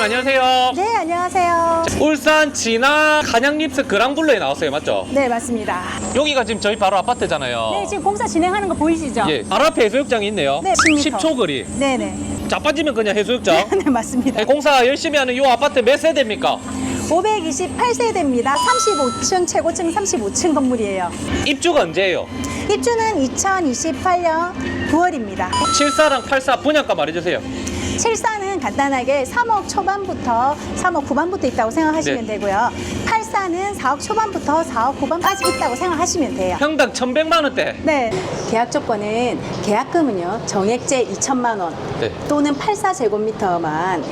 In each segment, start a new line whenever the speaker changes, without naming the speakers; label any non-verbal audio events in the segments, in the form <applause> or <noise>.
팀장님 안녕하세요.
네, 안녕하세요.
울산 진화 간양립스 그랑블루에 나왔어요, 맞죠?
네, 맞습니다.
여기가 지금 저희 바로 아파트잖아요.
네, 지금 공사 진행하는 거 보이시죠?
예, 바로 앞에 해수욕장이 있네요.
네, 10m.
10초 거리.
네, 네.
자빠지면 그냥 해수욕장. <laughs>
네, 맞습니다.
네, 공사 열심히 하는 이 아파트 몇 세대입니까?
528세대입니다. 35층, 최고층 35층 건물이에요.
입주가 언제예요?
입주는 2028년 9월입니다.
74랑 84 분양가 말해주세요.
74는 간단하게 3억 초반부터 3억 후반부터 있다고 생각하시면
네.
되고요. 84는 4억 초반부터 4억 후반까지 있다고 생각하시면 돼요.
평당 1,100만 원대.
네. 계약 조건은 계약금은요. 정액제 2천만 원
네.
또는 84제곱미터만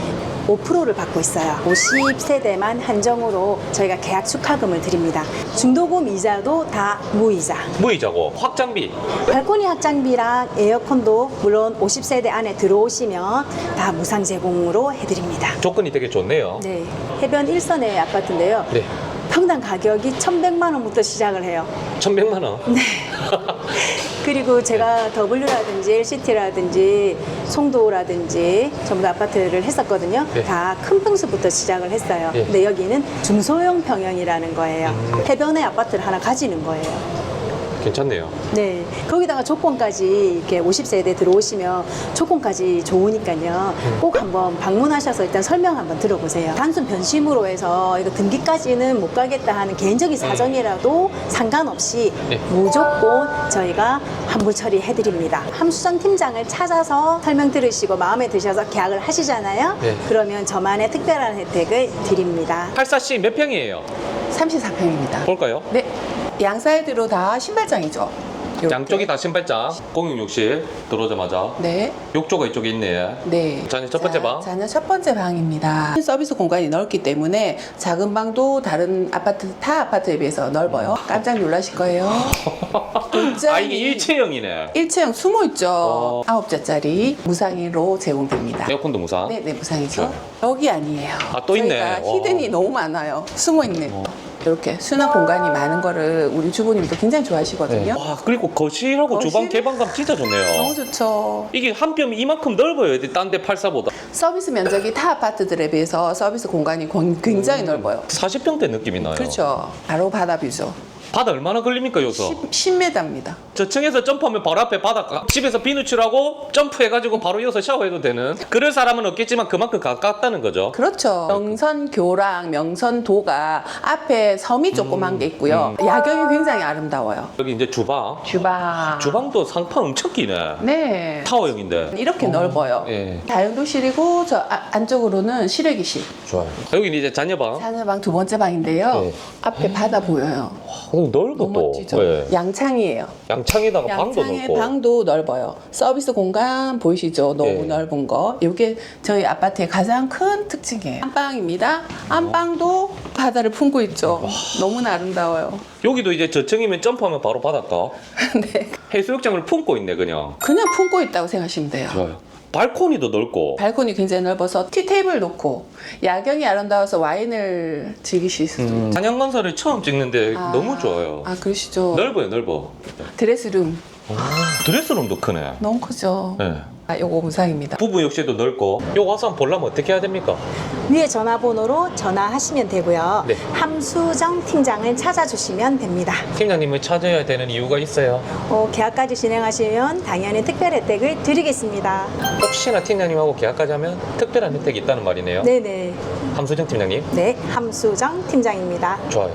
5%를 받고 있어요. 50세대만 한정으로 저희가 계약 축하금을 드립니다. 중도금 이자도 다 무이자.
무이자고 확장비.
발코니 확장비랑 에어컨도 물론 50세대 안에 들어오시면 다 무상 제공으로 해드립니다.
조건이 되게 좋네요.
네. 해변 1선의 아파트인데요.
네.
평당 가격이 1,100만 원부터 시작을 해요.
1,100만 원.
네. <laughs> 그리고 제가 W라든지 LCT라든지 송도라든지 전부 다 아파트를 했었거든요.
네.
다 큰 평수부터 시작을 했어요.
네.
근데 여기는 중소형 평형이라는 거예요.
음.
해변에 아파트를 하나 가지는 거예요.
괜찮네요.
네. 거기다가 조건까지 이렇게 50세대 들어오시면 조건까지 좋으니까요.
음.
꼭 한번 방문하셔서 일단 설명 한번 들어보세요. 단순 변심으로 해서 이거 등기까지는 못 가겠다 하는 개인적인 사정이라도 상관없이
네.
무조건 저희가 환불 처리해 드립니다. 함수정 팀장을 찾아서 설명 들으시고 마음에 드셔서 계약을 하시잖아요.
네.
그러면 저만의 특별한 혜택을 드립니다.
84C 몇 평이에요?
34평입니다.
볼까요?
네. 양 사이드로 다 신발장이죠. 이렇게.
양쪽이 다 신발장. 공용 욕실 들어오자마자
네.
욕조가 이쪽에 있네.
네.
자녀 첫 번째
자,
방.
자녀 첫 번째 방입니다. 서비스 공간이 넓기 때문에 작은 방도 다른 아파트 타 아파트에 비해서 넓어요. 깜짝 놀라실 거예요. <laughs>
아 이게 일체형이네.
일체형 숨어 있죠.
어.
아홉 자짜리 무상으로 제공됩니다.
에어컨도 무상.
네, 네, 무상이죠.
좋아요.
여기 아니에요.
아, 또 있네.
저희가. 히든이 너무 많아요. 숨어 있는. 이렇게 수납 공간이 많은 거를 우리 주부님도 굉장히 좋아하시거든요.
와 그리고 거실하고 주방
거실?
개방감 진짜 좋네요.
너무 좋죠.
이게 한 뼘이 이만큼 넓어요. 딴 데 84보다.
서비스 면적이 타 아파트들에 비해서 서비스 공간이 권- 굉장히 넓어요.
40평대 느낌이 나요.
그렇죠. 바로 바다 뷰죠.
바다 얼마나 걸립니까 여기서?
10m입니다.
저층에서 점프하면 바로 앞에 바닷가. 집에서 비누칠하고 점프해가지고 바로 이어서 샤워해도 되는. 그럴 사람은 없겠지만 그만큼 가깝다는 거죠.
그렇죠. 명선 교랑, 명선 도가 앞에 섬이 조그만 게 있고요. 야경이 굉장히 아름다워요.
여기 이제 주방.
주방.
주방도 상판 엄청 끼네.
네.
타워형인데.
이렇게 넓어요.
예.
다용도실이고 저 아- 안쪽으로는 실외기실.
좋아요. 여기는 이제 자녀방.
자녀방 두 번째 방인데요.
네.
앞에 바다 보여요.
어, 넓어
너무
또.
멋지죠.
예.
양창이에요.
양창에다가 방도
양창의. 방도 넓어요. 서비스 공간 보이시죠? 너무
네.
넓은 거. 이게 저희 아파트의 가장 큰 특징이에요. 안방입니다. 안방도 바다를 품고 있죠. 너무나 아름다워요.
여기도 이제 저층이면 점프하면 바로 바닷가. <laughs>
네.
해수욕장을 품고 있네 그냥.
그냥 품고 있다고 생각하시면 돼요.
좋아요. 발코니도 넓고.
발코니 굉장히 넓어서 티테이블 놓고 야경이 아름다워서 와인을 즐기실 수 있어요.
단양건설을 처음 찍는데
아.
너무 좋아요.
아 그러시죠.
넓어요, 넓어.
드레스룸
드레스룸도 크네.
너무 크죠.
네.
아 요거 무상입니다.
부부 욕실도 넓고. 요 와서 한번 보려면 어떻게 해야 됩니까?
위에 전화번호로 전화하시면 되고요.
네.
함수정 팀장을 찾아주시면 됩니다.
팀장님을 찾아야 되는 이유가 있어요.
어, 계약까지 진행하시면 당연히 특별 혜택을 드리겠습니다.
혹시나 팀장님하고 계약까지 하면 특별한 혜택이 있다는 말이네요.
네네.
함수정 팀장님.
네, 함수정 팀장입니다.
좋아요.